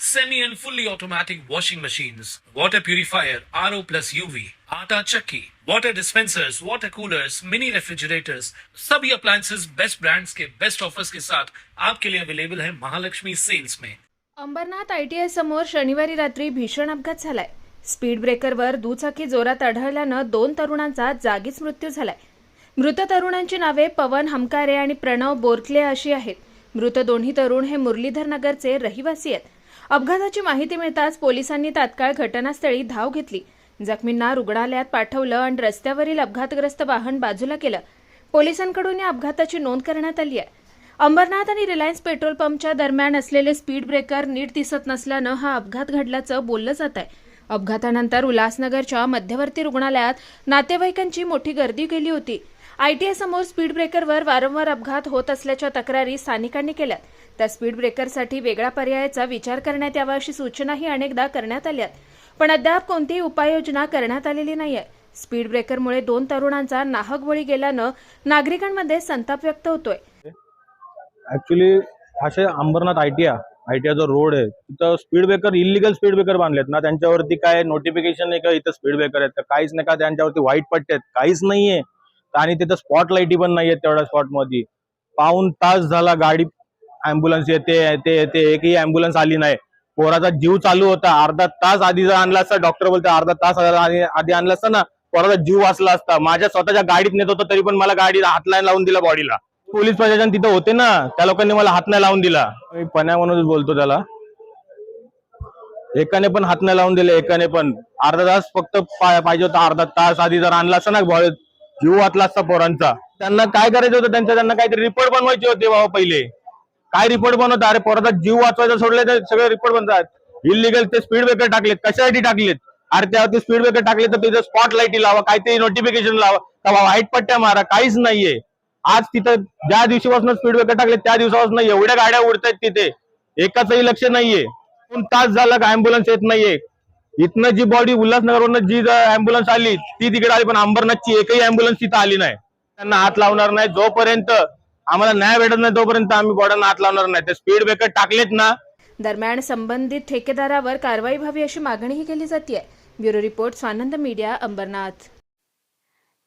semi and fully automatic washing machines, water purifier, RO plus UV, आटा चक्की, water dispensers, water coolers, mini refrigerators, सभी appliances best brands के best offers के साथ आपके लिए अवेलेबल है महालक्ष्मी सेल्स में अंबरनाथ आयटीआय समोर शनिवारी रात्री भीषण अपघात झालाय. स्पीड ब्रेकरवर दुचाकी जोरात आढळल्यानं दोन तरुणांचा जागीच मृत्यू झालाय. मृत तरुणांची नावे पवन हमकारे आणि प्रणव बोरकले अशी आहेत. मृत दोन्ही तरुण हे मुरलीधर नगरचे रहिवासी आहेत. अपघाताची माहिती मिळताच पोलिसांनी तात्काळ घटनास्थळी धाव घेतली. जखमींना रुग्णालयात पाठवलं आणि रस्त्यावरील अपघातग्रस्त वाहन बाजूला केलं. पोलिसांकडून या अपघाताची नोंद करण्यात आली आहे. अंबरनाथ आणि रिलायन्स पेट्रोल पंपच्या दरम्यान असलेले स्पीड ब्रेकर नीट दिसत नसल्यानं हा अपघात घडल्याचं बोललं जात आहे. अपघातानंतर उल्हासनगरच्या मध्यवर्ती रुग्णालयात नातेवाईकांची मोठी गर्दी केली होती. आयटीआय समोर स्पीड ब्रेकरवर वारंवार अपघात होत असल्याच्या तक्रारी स्थानिकांनी केल्या त्या स्पीड ब्रेकरसाठी वेगळ्या पर्यायाचा विचार करण्यात यावा अशी सूचनाही अनेकदा करण्यात आल्या पण अद्याप कोणतीही उपाययोजना करण्यात आलेली नाहीये. स्पीड ब्रेकरमुळे दोन तरुणांचा नाहक बळी गेल्यानं नागरिकांमध्ये संताप व्यक्त होतोय. ऍक्च्युली असे अंबरनाथ आयटीआ आयटीआ जो रोड आहे तिथं speed breaker illegal speed breaker बांधलेत ना. त्यांच्यावरती काय नोटिफिकेशन नाही का इथं स्पीड ब्रेकर आहेत. काहीच नाही का त्यांच्यावरती व्हाईट पट्टे आहेत. काहीच नाहीये. आणि तिथं स्पॉट लाईटी पण नाहीयेत तेवढ्या स्पॉटमध्ये पाऊन तास झाला गाडी अँब्युलन्स येते येते येते. एकही अँब्युलन्स आली नाही. पोराचा जीव चालू होता. अर्धा तास आधी जर आणला असता डॉक्टर बोलते अर्धा तास आधी आणला असता ना पोराचा जीव वाचला असता. माझ्या स्वतःच्या गाडीत नेत होता तरी पण मला गाडी हातलाईन लावून दिला बॉडीला पोलीस प्रशासन तिथं होते ना त्या लोकांनी मला हात नाही लावून दिला. मी पण्या म्हणूनच बोलतो त्याला. एकाने पण हात नाही लावून दिले एकाने पण. अर्धा तास फक्त पाहिजे होता अर्धा तास आधी जर आणला असता ना जीव वाचला असता पोरांचा. त्यांना काय करायचं होतं? त्यांच्या त्यांना काहीतरी रिपोर्ट बनवायचे होते बाबा पहिले. काय रिपोर्ट बनवता? अरे पोराचा जीव वाचवायचा सोडले तर सगळे रिपोर्ट बनतात. इलिगल ते स्पीड ब्रेकर टाकलेत. कशासाठी टाकलेत? अरे त्यावरती स्पीड ब्रेकर टाकले तर तिथे स्पॉट लाईटी लावा काहीतरी नोटिफिकेशन लावा. का वाईट पट्ट्या मारा काहीच नाहीये. आज तिथं ज्या दिवशीपासून स्पीड ब्रेकर टाकले त्या दिवसापासून एवढ्या गाड्या उडतायत तिथे. एकाचंही लक्ष नाहीये. दोन तास झालं का अँब्युलन्स येत नाहीये. इथनं जी बॉडी उल्हासनगरवरून जी अँब्युलन्स आली ती तिकडे आली पण अंबरनाथची एकही अँब्युलन्स तिथं आली नाही. त्यांना हात लावणार नाही. जोपर्यंत आम्हाला न्याय भेटत नाही तोपर्यंत आम्ही बॉड्यांना हात लावणार नाही. ते स्पीड ब्रेकर टाकलेत ना दरम्यान संबंधित ठेकेदारावर कारवाई व्हावी अशी मागणीही केली जाते bureau report Swanand media Ambernath.